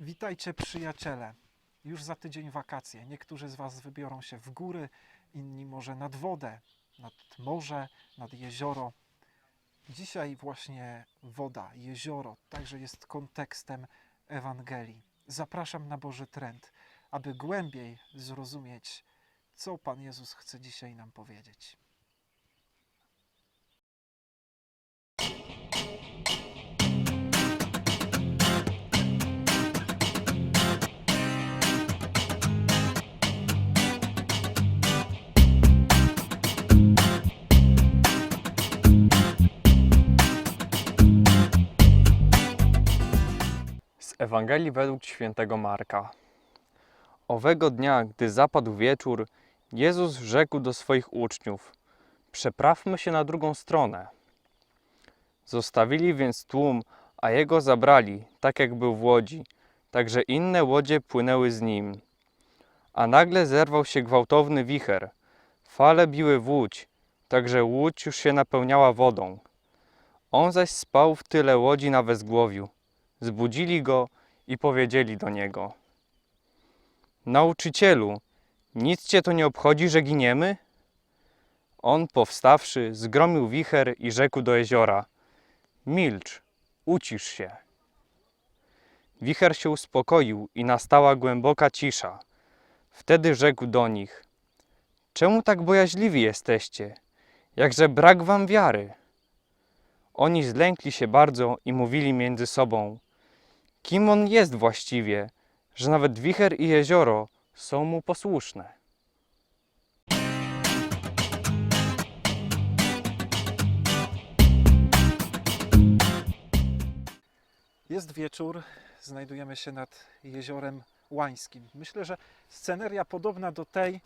Witajcie przyjaciele. Już za tydzień wakacje. Niektórzy z Was wybiorą się w góry, inni może nad wodę, nad morze, nad jezioro. Dzisiaj właśnie woda, jezioro także jest kontekstem Ewangelii. Zapraszam na Boży Trend, aby głębiej zrozumieć, co Pan Jezus chce dzisiaj nam powiedzieć. Ewangelii według świętego Marka. Owego dnia, gdy zapadł wieczór, Jezus rzekł do swoich uczniów: Przeprawmy się na drugą stronę. Zostawili więc tłum, a jego zabrali, tak jak był w łodzi, także inne łodzie płynęły z nim. A nagle zerwał się gwałtowny wicher. Fale biły w łódź, także łódź już się napełniała wodą. On zaś spał w tyle łodzi na wezgłowiu. Zbudzili go i powiedzieli do niego: Nauczycielu, nic cię to nie obchodzi, że giniemy? On, powstawszy, zgromił wicher i rzekł do jeziora: Milcz, ucisz się. Wicher się uspokoił i nastała głęboka cisza. Wtedy rzekł do nich: Czemu tak bojaźliwi jesteście? Jakże brak wam wiary? Oni zlękli się bardzo i mówili między sobą: Kim on jest właściwie, że nawet wicher i jezioro są mu posłuszne? Jest wieczór, znajdujemy się nad jeziorem Łańskim. Myślę, że sceneria podobna do tej,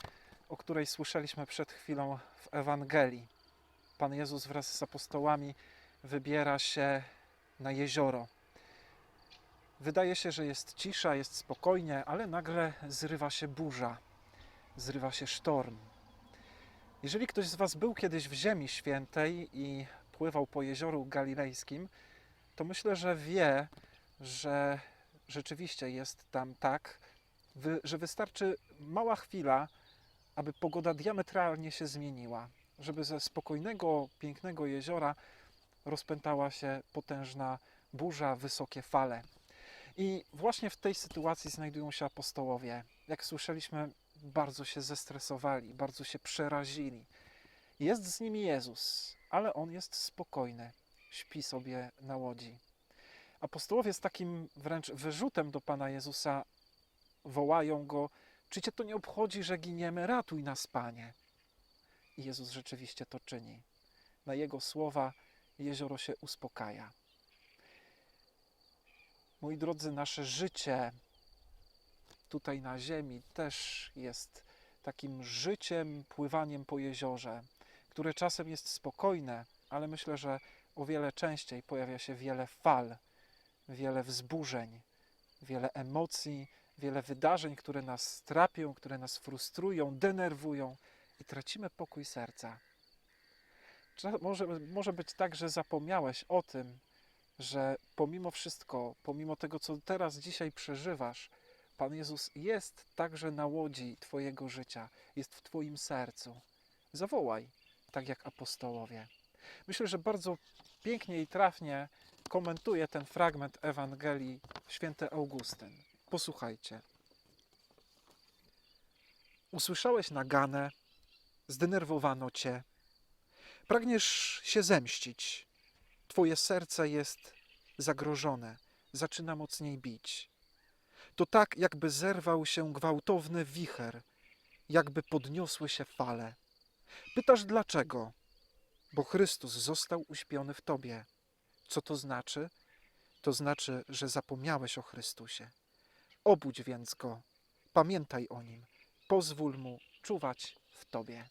o której słyszeliśmy przed chwilą w Ewangelii. Pan Jezus wraz z apostołami wybiera się na jezioro. Wydaje się, że jest cisza, jest spokojnie, ale nagle zrywa się burza, zrywa się sztorm. Jeżeli ktoś z Was był kiedyś w Ziemi Świętej i pływał po jeziorze galilejskim, to myślę, że wie, że rzeczywiście jest tam tak, że wystarczy mała chwila, aby pogoda diametralnie się zmieniła, żeby ze spokojnego, pięknego jeziora rozpętała się potężna burza, wysokie fale. I właśnie w tej sytuacji znajdują się apostołowie. Jak słyszeliśmy, bardzo się zestresowali, bardzo się przerazili. Jest z nimi Jezus, ale on jest spokojny śpi sobie na łodzi. Apostołowie z takim wręcz wyrzutem do Pana Jezusa wołają go: Czy cię to nie obchodzi, że giniemy? Ratuj nas, Panie. I Jezus rzeczywiście to czyni. Na jego słowa jezioro się uspokaja. Moi drodzy, nasze życie tutaj na ziemi też jest takim życiem, pływaniem po jeziorze, które czasem jest spokojne, ale myślę, że o wiele częściej pojawia się wiele fal, wiele wzburzeń, wiele emocji, wiele wydarzeń, które nas trapią, które nas frustrują, denerwują i tracimy pokój serca. Może, może być tak, że zapomniałeś o tym, że pomimo wszystko, pomimo tego, co teraz dzisiaj przeżywasz, Pan Jezus jest także na łodzi Twojego życia, jest w Twoim sercu. Zawołaj, tak jak apostołowie. Myślę, że bardzo pięknie i trafnie komentuje ten fragment Ewangelii święty Augustyn. Posłuchajcie. Usłyszałeś naganę, zdenerwowano cię. Pragniesz się zemścić. Twoje serce jest zagrożone, zaczyna mocniej bić. To tak, jakby zerwał się gwałtowny wicher, jakby podniosły się fale. Pytasz dlaczego? bo Chrystus został uśpiony w tobie. Co to znaczy? To znaczy, że zapomniałeś o Chrystusie. Obudź więc go, pamiętaj o nim, pozwól mu czuwać w tobie.